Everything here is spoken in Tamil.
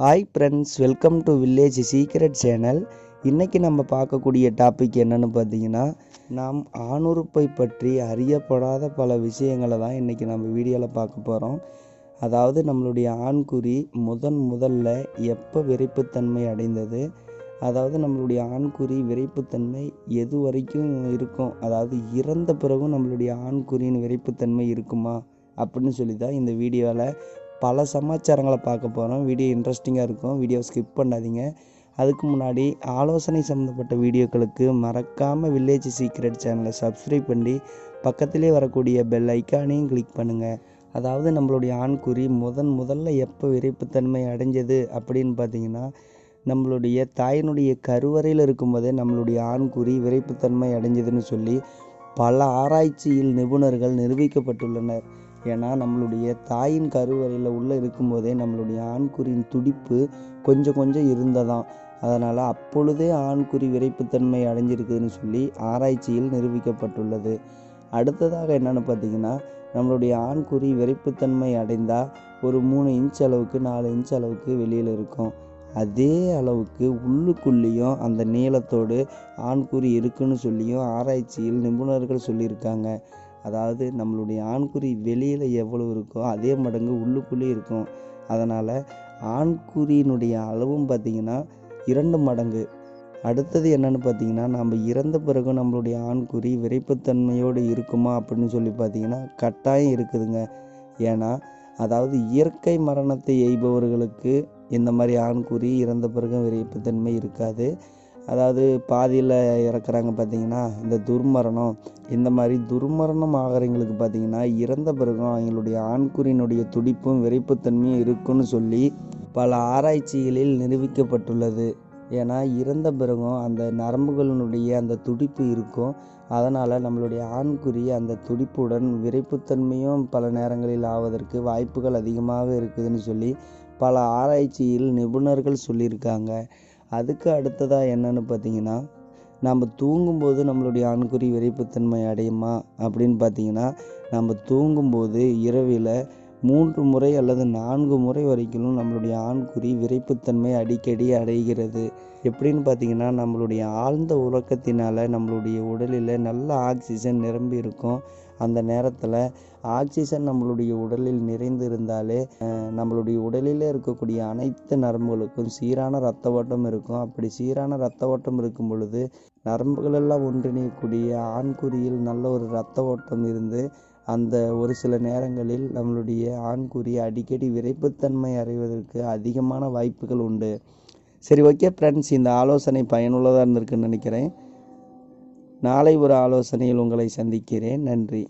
Hi friends welcome to village secret channel இன்றைக்கி நம்ம பார்க்கக்கூடிய டாபிக் என்னன்னு பார்த்தீங்கன்னா நாம் ஆணுறுப்பை பற்றி அறியப்படாத பல விஷயங்களை தான் இன்றைக்கி நம்ம வீடியோவில் பார்க்க போகிறோம் அதாவது நம்மளுடைய ஆண்குறி முதன் முதல்ல எப்போ விரைப்புத்தன்மை அடைந்தது? அதாவது நம்மளுடைய ஆண்குறி விரைப்புத்தன்மை எது வரைக்கும் இருக்கும்? அதாவது இறந்த பிறகும் நம்மளுடைய ஆண்குறியின் விரைப்புத்தன்மை இருக்குமா? அப்படின்னு சொல்லி தான் இந்த வீடியோவில் பல சமாச்சாரங்களை பார்க்க போகிறோம் வீடியோ இன்ட்ரெஸ்டிங்காக இருக்கும். வீடியோ ஸ்கிப் பண்ணாதீங்க. அதுக்கு முன்னாடி ஆலோசனை சம்மந்தப்பட்ட வீடியோக்களுக்கு மறக்காமல் வில்லேஜ் சீக்ரெட் சேனலை சப்ஸ்கிரைப் பண்ணி பக்கத்திலே வரக்கூடிய பெல் ஐக்கானையும் கிளிக் பண்ணுங்கள் அதாவது நம்மளுடைய ஆண்குறி முதன் முதல்ல எப்போ விரைப்புத்தன்மை அடைஞ்சது அப்படின்னு பார்த்தீங்கன்னா நம்மளுடைய தாயினுடைய கருவறையில் இருக்கும்போதே நம்மளுடைய ஆண்குறி விரைப்புத்தன்மை அடைஞ்சதுன்னு சொல்லி பல ஆராய்ச்சியில் நிபுணர்கள் நிரூபிக்கப்பட்டுள்ளனர். ஏன்னா நம்மளுடைய தாயின் கருவறையில் உள்ளே இருக்கும்போதே நம்மளுடைய ஆண்குறியின் துடிப்பு கொஞ்சம் கொஞ்சம் இருந்ததாம். அதனால் அப்பொழுதே ஆண்குறி விரைப்புத்தன்மை அடைஞ்சிருக்குதுன்னு சொல்லி ஆராய்ச்சியில் நிரூபிக்கப்பட்டுள்ளது. அடுத்ததாக என்னென்னு பார்த்தீங்கன்னா நம்மளுடைய ஆண்குறி விரைப்புத்தன்மை அடைந்தால் ஒரு மூணு இன்ச் அளவுக்கு நாலு இன்ச் அளவுக்கு வெளியில் இருக்கும். அதே அளவுக்கு உள்ளுக்குள்ளேயும் அந்த நீளத்தோடு ஆண்குறி இருக்குன்னு சொல்லியும் ஆராய்ச்சியில் நிபுணர்கள் சொல்லியிருக்காங்க. அதாவது நம்மளுடைய ஆண்குறி வெளியில் எவ்வளோ இருக்கோ அதே மடங்கு உள்ளுக்குள்ளேயும் இருக்கும். அதனால் ஆண்குறியினுடைய அளவும் பார்த்திங்கன்னா இரண்டு மடங்கு. அடுத்தது என்னென்னு பார்த்தீங்கன்னா நம்ம இறந்த பிறகு நம்மளுடைய ஆண்குறி விரைப்புத்தன்மையோடு இருக்குமா அப்படின்னு சொல்லி பார்த்தீங்கன்னா கட்டாயம் இருக்குதுங்க. ஏன்னா அதாவது இயற்கை மரணத்தை எய்பவர்களுக்கு இந்த மாதிரி ஆண்குறி இறந்த பிறகு விரைப்புத்தன்மை இருக்காது. அதாவது பாதியில் இறக்குறாங்க பார்த்தீங்கன்னா இந்த துர்மரணம் இந்த மாதிரி துர்மரணம் ஆகிறவங்களுக்கு பார்த்தீங்கன்னா இறந்த பிறகும் அவங்களுடைய ஆண்குறியினுடைய துடிப்பும் விரைப்புத்தன்மையும் இருக்குன்னு சொல்லி பல ஆராய்ச்சிகளில் நிரூபிக்கப்பட்டுள்ளது. ஏன்னா இறந்த பிறகும் அந்த நரம்புகளினுடைய அந்த துடிப்பு இருக்கும். அதனால் நம்மளுடைய ஆண்குறி அந்த துடிப்புடன் விரைப்புத்தன்மையும் பல நேரங்களில் ஆவதற்கு வாய்ப்புகள் அதிகமாக இருக்குதுன்னு சொல்லி பல ஆராய்ச்சியில் நிபுணர்கள் சொல்லியிருக்காங்க. அதுக்கு அடுத்ததாக என்னென்னு பார்த்தீங்கன்னா நம்ம தூங்கும்போது நம்மளுடைய ஆண்குறி விரைப்புத்தன்மை அடையுமா? அப்படின்னு பார்த்தீங்கன்னா நம்ம தூங்கும்போது இரவில் மூன்று முறை அல்லது நான்கு முறை வரைக்கும் நம்மளுடைய ஆண்குறி விரைப்புத்தன்மை அடிக்கடி அடைகிறது. எப்படின்னு பார்த்தீங்கன்னா நம்மளுடைய ஆழ்ந்த உறக்கத்தினால் நம்மளுடைய உடலில் நல்ல ஆக்சிஜன் நிரம்பி இருக்கும். அந்த நேரத்தில் ஆக்சிஜன் நம்மளுடைய உடலில் நிறைந்து இருந்தாலே நம்மளுடைய உடலில் இருக்கக்கூடிய அனைத்து நரம்புகளுக்கும் சீரான ரத்த ஓட்டம் இருக்கும். அப்படி சீரான ரத்த ஓட்டம் இருக்கும் பொழுது நரம்புகளெல்லாம் ஒன்றிணையக்கூடிய ஆண்குறியில் நல்ல ஒரு ரத்த ஓட்டம் இருந்து அந்த ஒரு சில நேரங்களில் நம்மளுடைய ஆண்குறி அடிக்கடி விரைப்புத்தன்மை அடைவதற்கு அதிகமான வாய்ப்புகள் உண்டு. சரி ஓகே ஃப்ரெண்ட்ஸ் இந்த ஆலோசனை பயனுள்ளதாக இருந்திருக்குன்னு நினைக்கிறேன். நாளை ஒரு ஆலோசனையில் உங்களை சந்திக்கிறேன். நன்றி.